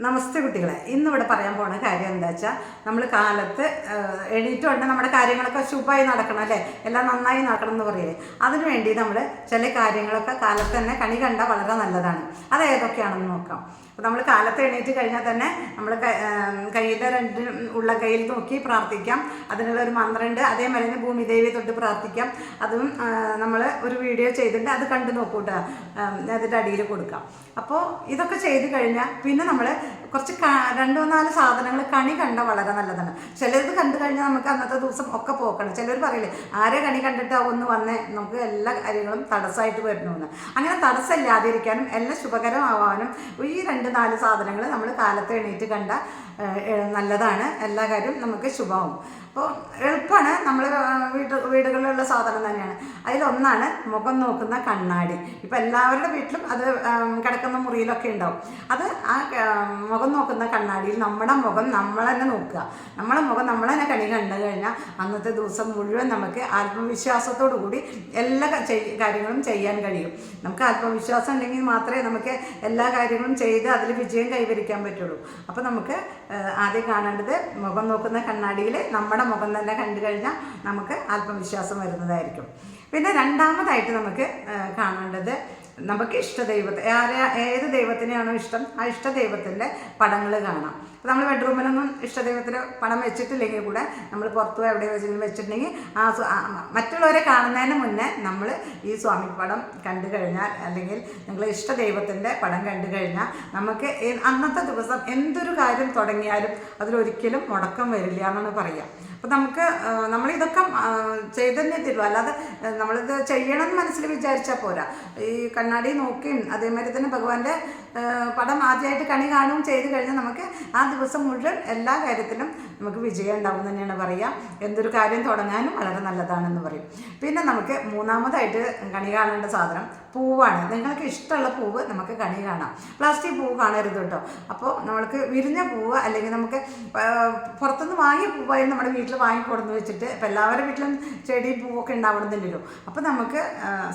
നമസ്തേ കുട്ടികളെ. ഇന്നിവിടെ പറയാൻ പോണ കാര്യം എന്താ വെച്ചാൽ നമ്മൾ കാലത്ത് എണീറ്റ് കൊണ്ട് നമ്മുടെ കാര്യങ്ങളൊക്കെ ശുഭമായി നടക്കണം അല്ലേ? എല്ലാം നന്നായി നടക്കണം എന്ന് പറയില്ലേ? അതിനു വേണ്ടി നമ്മൾ ചില കാര്യങ്ങളൊക്കെ കാലത്ത് തന്നെ കണി കണ്ട വളരെ നല്ലതാണ്. അത് ഏതൊക്കെയാണെന്ന് നോക്കാം. അപ്പോൾ നമ്മൾ കാലത്ത് എണീറ്റ് കഴിഞ്ഞാൽ തന്നെ നമ്മൾ കയ്യിലെ രണ്ട് ഉള്ള കയ്യിൽ നോക്കി പ്രാർത്ഥിക്കാം. അതിനുള്ള ഒരു മന്ത്രമുണ്ട് അതേമാതിരി തന്നെ ഭൂമിദേവി തൊട്ട് പ്രാർത്ഥിക്കാം. അതും നമ്മൾ ഒരു വീഡിയോ ചെയ്തിട്ട് അത് കണ്ടു നോക്കൂട്ടോ അതിന്റെ അടിയിൽ കൊടുക്കാം. അപ്പോൾ ഇതൊക്കെ ചെയ്ത് കഴിഞ്ഞാൽ പിന്നെ നമ്മൾ കുറച്ച് രണ്ടോ നാല് സാധനങ്ങൾ കണി കണ്ട വളരെ നല്ലതാണ്. ചിലത് കണ്ടു കഴിഞ്ഞാൽ നമുക്ക് അന്നത്തെ ദിവസം ഒക്കെ പോക്കണം. ചിലർ പറയില്ലേ ആരെ കണി കണ്ടിട്ട് ഒന്ന് വന്നേ? നമുക്ക് എല്ലാ കാര്യങ്ങളും തടസ്സമായിട്ട് വരണമെന്ന്. അങ്ങനെ തടസ്സമില്ലാതിരിക്കാനും എല്ലാം ശുഭകരമാവാനും ഈ രണ്ട് നാല് സാധനങ്ങൾ നമ്മൾ കാലത്ത് എണീറ്റ് കണ്ട നല്ലതാണ്. എല്ലാ കാര്യവും നമുക്ക് ശുഭമാവും. അപ്പോൾ എളുപ്പമാണ് നമ്മൾ വീട്ട് വീടുകളിലുള്ള സാധനം തന്നെയാണ്. അതിലൊന്നാണ് മുഖം നോക്കുന്ന കണ്ണാടി. ഇപ്പോൾ എല്ലാവരുടെ വീട്ടിലും അത് കിടക്കുന്ന മുറിയിലൊക്കെ ഉണ്ടാവും. അത് ആ മുഖം നോക്കുന്ന കണ്ണാടിയിൽ നമ്മുടെ മുഖം നമ്മൾ തന്നെ നോക്കുക. നമ്മളെ മുഖം നമ്മൾ തന്നെ കണി കണ്ടു കഴിഞ്ഞാൽ അന്നത്തെ ദിവസം മുഴുവൻ നമുക്ക് ആത്മവിശ്വാസത്തോടു കൂടി എല്ലാ കാര്യങ്ങളും ചെയ്യാൻ കഴിയും. നമുക്ക് ആത്മവിശ്വാസം ഉണ്ടെങ്കിൽ മാത്രമേ നമുക്ക് എല്ലാ കാര്യങ്ങളും ചെയ്ത് അതിൽ വിജയം കൈവരിക്കാൻ പറ്റുള്ളൂ. അപ്പോൾ നമുക്ക് ആദ്യം കാണേണ്ടത് മുഖം നോക്കുന്ന കണ്ണാടിയിൽ നമ്മുടെ മുഖം തന്നെ കണ്ടു കഴിഞ്ഞാൽ നമുക്ക് ആത്മവിശ്വാസം വരുന്നതായിരിക്കും. പിന്നെ രണ്ടാമതായിട്ട് നമുക്ക് കാണേണ്ടത് നമുക്ക് ഇഷ്ട ദൈവത്തെ ആരെ ഏത് ദൈവത്തിനെയാണോ ഇഷ്ടം ആ ഇഷ്ട ദൈവത്തിന്റെ പടങ്ങൾ കാണാം. അപ്പോൾ നമ്മൾ ബെഡ്റൂമിലൊന്നും ഇഷ്ട ദൈവത്തിന് പടം വെച്ചിട്ടില്ലെങ്കിൽ കൂടെ നമ്മൾ പുറത്തു എവിടെ വെച്ചെങ്കിലും വെച്ചിട്ടുണ്ടെങ്കിൽ ആ മറ്റുള്ളവരെ കാണുന്നതിന് മുന്നേ നമ്മൾ ഈ സ്വാമി പടം കണ്ടു കഴിഞ്ഞാൽ അല്ലെങ്കിൽ നിങ്ങൾ ഇഷ്ട ദൈവത്തിന്റെ പടം കണ്ടു കഴിഞ്ഞാൽ നമുക്ക് അന്നത്തെ ദിവസം എന്തൊരു കാര്യം തുടങ്ങിയാലും അതിലൊരിക്കലും മുടക്കം വരില്ല എന്നാണ് പറയുക അപ്പോൾ നമുക്ക് നമ്മളിതൊക്കെ ആ, ചെയ്തന്നെ തരും അല്ലാതെ നമ്മളിത് ചെയ്യണം എന്ന് മനസ്സിൽ വിചാരിച്ചാൽ പോരാ. ഈ കണ്ണാടി നോക്കിയും അതേമാതിരി തന്നെ ഭഗവാന്റെ പടം ആദ്യമായിട്ട് കണി കാണുകയും ചെയ്ത് കഴിഞ്ഞാൽ നമുക്ക് ആ ദിവസം മുഴുവൻ എല്ലാ കാര്യത്തിലും നമുക്ക് വിജയം ഉണ്ടാവും തന്നെയാണ് പറയുക. എന്തൊരു കാര്യം തുടങ്ങാനും വളരെ നല്ലതാണെന്ന് പറയും. പിന്നെ നമുക്ക് മൂന്നാമതായിട്ട് കണി കാണേണ്ട സാധനം പൂവാണ്. നിങ്ങൾക്ക് ഇഷ്ടമുള്ള പൂവ് നമുക്ക് കണി കാണാം. പ്ലാസ്റ്റിക് പൂവ് കാണരുത് കേട്ടോ. അപ്പോൾ നമ്മൾക്ക് വിരിഞ്ഞ പൂവ് അല്ലെങ്കിൽ നമുക്ക് പുറത്തുനിന്ന് വാങ്ങിയ പൂവായി നമ്മുടെ വീട്ടിൽ വാങ്ങിക്കൊടുന്ന് വെച്ചിട്ട് ഇപ്പോൾ എല്ലാവരുടെ വീട്ടിലും ചെടി പൂവൊക്കെ ഉണ്ടാവണമെന്നില്ലല്ലോ. അപ്പോൾ നമുക്ക്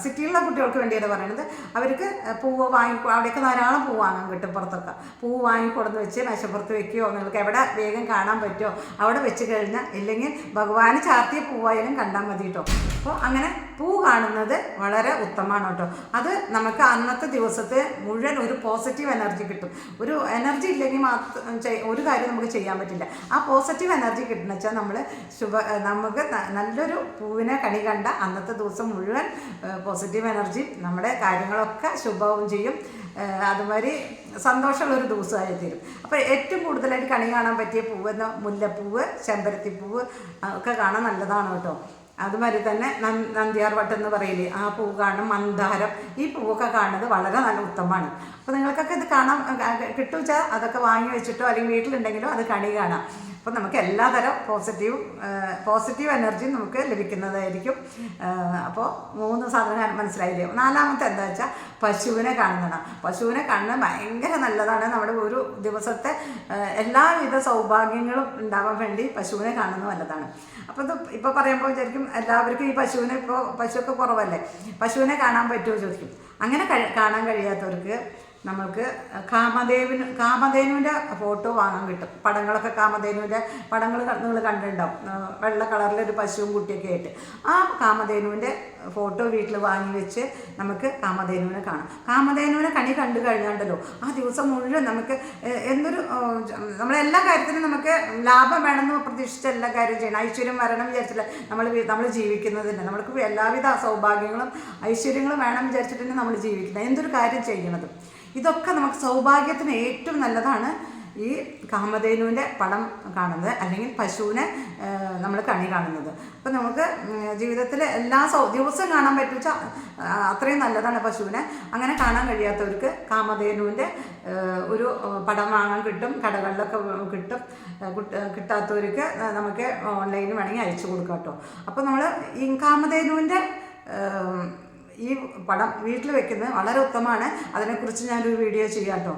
സിറ്റിയിലുള്ള കുട്ടികൾക്ക് വേണ്ടിയാണ് പറയുന്നത്. അവർക്ക് പൂവ് വാങ്ങി അവിടെയൊക്കെ ധാരാളം പൂവ് വാങ്ങാൻ കിട്ടും പുറത്തൊക്കെ. പൂവ് വാങ്ങിക്കൊടുന്ന് വെച്ച് മേശപ്പുറത്ത് വെക്കുകയോ നിങ്ങൾക്ക് എവിടെ വേഗം കാണാൻ പറ്റുമോ അവിടെ വെച്ച് കഴിഞ്ഞാൽ ഇല്ലെങ്കിൽ ഭഗവാന് ചാർത്തിയ പൂവായാലും കണ്ടാൽ മതി കേട്ടോ അപ്പോൾ അങ്ങനെ പൂ കാണുന്നത് വളരെ ഉത്തമമാണ് കേട്ടോ അത് നമുക്ക് അന്നത്തെ ദിവസത്തെ മുഴുവൻ ഒരു പോസിറ്റീവ് എനർജി കിട്ടും. ഒരു എനർജി ഇല്ലെങ്കിൽ മാത്രം ഒരു കാര്യം നമുക്ക് ചെയ്യാൻ പറ്റില്ല. ആ പോസിറ്റീവ് എനർജി കിട്ടുന്ന വെച്ചാൽ നമ്മൾ ശുഭ നമുക്ക് നല്ലൊരു പൂവിനെ കണി കണ്ട അന്നത്തെ ദിവസം മുഴുവൻ പോസിറ്റീവ് എനർജി നമ്മുടെ കാര്യങ്ങളൊക്കെ ശുഭവും ചെയ്യും. അതുമാതിരി സന്തോഷമുള്ളൊരു ദിവസമായി തീരും അപ്പോൾ ഏറ്റവും കൂടുതലായിട്ട് കണി കാണാൻ പറ്റിയ പൂവെന്ന് എന്ന മുല്ലപ്പൂവ് ചെമ്പരത്തിപ്പൂവ് ഒക്കെ കാണാൻ നല്ലതാണ് കേട്ടോ. അതുമാതിരി തന്നെ നന്ദ്യാർ വട്ടം എന്ന് പറയില്ലേ ആ പൂവ് കാണും. മന്ദാരം ഈ പൂവൊക്കെ കാണുന്നത് വളരെ നല്ല ഉത്തമമാണ്. അപ്പോൾ നിങ്ങൾക്കൊക്കെ ഇത് കാണാം കിട്ടുവെച്ചാൽ അതൊക്കെ വാങ്ങി വെച്ചിട്ടോ അല്ലെങ്കിൽ വീട്ടിലുണ്ടെങ്കിലോ അത് കണി കാണാം. അപ്പോൾ നമുക്ക് എല്ലാതരം പോസിറ്റീവും പോസിറ്റീവ് എനർജിയും നമുക്ക് ലഭിക്കുന്നതായിരിക്കും. അപ്പോൾ മൂന്ന് സാധനം മനസ്സിലായില്ലേ? നാലാമത്തെ എന്താ വെച്ചാൽ പശുവിനെ കാണുന്നതാണ്. പശുവിനെ കാണുന്നത് ഭയങ്കര നല്ലതാണ്. നമ്മുടെ ഒരു ദിവസത്തെ എല്ലാവിധ സൗഭാഗ്യങ്ങളും ഉണ്ടാവാൻ വേണ്ടി പശുവിനെ കാണുന്നത് നല്ലതാണ്. അപ്പോൾ ഇത് ഇപ്പോൾ പറയുമ്പോൾ വിചാരിക്കും എല്ലാവർക്കും ഈ പശുവിനെ ഇപ്പോൾ പശുവൊക്കെ കുറവല്ലേ? പശുവിനെ കാണാൻ പറ്റുമോ ചോദിക്കും. അങ്ങനെ കാണാൻ കഴിയാത്തവർക്ക് നമ്മൾക്ക് കാമദേവിന് കാമധേനുവിന്റെ ഫോട്ടോ വാങ്ങാൻ കിട്ടും. പടങ്ങളൊക്കെ കാമധേനുവിന്റെ പടങ്ങൾ നിങ്ങൾ കണ്ടിട്ടുണ്ടാവും. വെള്ള കളറിലൊരു പശുവും കുട്ടിയൊക്കെ ആയിട്ട്. ആ കാമധേനുവിന്റെ ഫോട്ടോ വീട്ടിൽ വാങ്ങി വെച്ച് നമുക്ക് കാമധേനുവിനെ കാണാം. കാമധേനുവിനെ കണി കണ്ടു കഴിഞ്ഞാണ്ടല്ലോ ആ ദിവസം മുഴുവൻ നമുക്ക് എന്തൊരു നമ്മളെല്ലാ കാര്യത്തിനും നമുക്ക് ലാഭം വേണമെന്ന് പ്രതീക്ഷിച്ച എല്ലാ കാര്യം ചെയ്യണം. ഐശ്വര്യം വരണം വിചാരിച്ചില്ല. നമ്മൾ നമ്മൾ ജീവിക്കുന്നതിന് നമ്മൾക്ക് എല്ലാവിധ സൗഭാഗ്യങ്ങളും ഐശ്വര്യങ്ങളും വേണം വിചാരിച്ചിട്ടുണ്ടെങ്കിൽ നമ്മൾ ജീവിക്കുന്നത് എന്തൊരു കാര്യം ചെയ്യണതും. ഇതൊക്കെ നമുക്ക് സൗഭാഗ്യത്തിന് ഏറ്റവും നല്ലതാണ് ഈ കാമധേനുവിന്റെ പടം കാണുന്നത് അല്ലെങ്കിൽ പശുവിനെ നമ്മൾ കണി കാണുന്നത്. അപ്പം നമുക്ക് ജീവിതത്തിൽ എല്ലാ സൗ ദിവസം കാണാൻ പറ്റുവെച്ചാൽ അത്രയും നല്ലതാണ് പശുവിനെ. അങ്ങനെ കാണാൻ കഴിയാത്തവർക്ക് കാമധേനുവിന്റെ ഒരു പടം വാങ്ങാൻ കിട്ടും കടകളിലൊക്കെ കിട്ടും. കിട്ടാത്തവർക്ക് നമുക്ക് ഓൺലൈനിൽ വേണമെങ്കിൽ അയച്ചു കൊടുക്കാം കേട്ടോ. അപ്പോൾ നമ്മൾ ഈ കാമധേനുവിന്റെ ഈ പടം വീട്ടിൽ വെക്കുന്നത് വളരെ ഉത്തമമാണ്. അതിനെക്കുറിച്ച് ഞാനൊരു വീഡിയോ ചെയ്യാം കേട്ടോ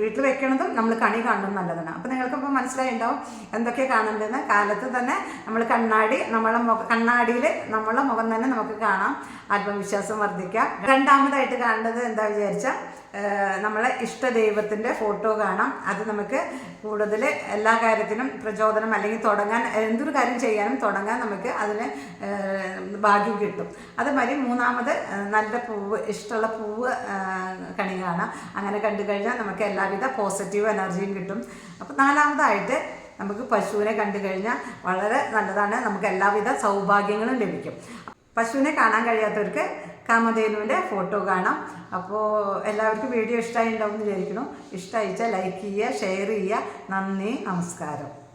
വീട്ടിൽ വെക്കണതും നമ്മൾ കണി കാണുന്നതും നല്ലതാണ്. അപ്പോൾ നിങ്ങൾക്കിപ്പോൾ മനസ്സിലായിണ്ടാവും എന്തൊക്കെ കാണേണ്ടതെന്ന് കാലത്ത് തന്നെ നമ്മൾ കണ്ണാടി നമ്മളെ മുഖ കണ്ണാടിയിൽ നമ്മളെ മുഖം തന്നെ നമുക്ക് കാണാം. ആത്മവിശ്വാസം വർദ്ധിക്കാം. രണ്ടാമതായിട്ട് കാണേണ്ടത് എന്താ വിചാരിച്ചാൽ നമ്മളെ ഇഷ്ട ദൈവത്തിന്റെ ഫോട്ടോ കാണാം. അത് നമുക്ക് കൂടുതൽ എല്ലാ കാര്യത്തിനും പ്രചോദനം അല്ലെങ്കിൽ തുടങ്ങാൻ എന്തൊരു കാര്യം ചെയ്യാനും തുടങ്ങാൻ നമുക്ക് അതിന് ഭാഗ്യം കിട്ടും. അതുമാതിരി മൂന്നാമത് നല്ല പൂവ് ഇഷ്ടമുള്ള പൂവ് കണി കാണാം അങ്ങനെ കണ്ടു കഴിഞ്ഞാൽ നമുക്ക് എല്ലാവിധ പോസിറ്റീവ് എനർജിയും കിട്ടും. അപ്പോൾ നാലാമതായിട്ട് നമുക്ക് പശുവിനെ കണ്ടു കഴിഞ്ഞാൽ വളരെ നല്ലതാണ്. നമുക്ക് എല്ലാവിധ സൗഭാഗ്യങ്ങളും ലഭിക്കും. പശുവിനെ കാണാൻ കഴിയാത്തവർക്ക് കാമധേനുവിന്റെ ഫോട്ടോ കാണാം. അപ്പോൾ എല്ലാവർക്കും വീഡിയോ ഇഷ്ടമായി ഉണ്ടാവും എന്ന് വിചാരിക്കുന്നു. ഇഷ്ടമായിച്ചാൽ ലൈക്ക് ചെയ്യുക ഷെയർ ചെയ്യുക. നന്ദി നമസ്കാരം.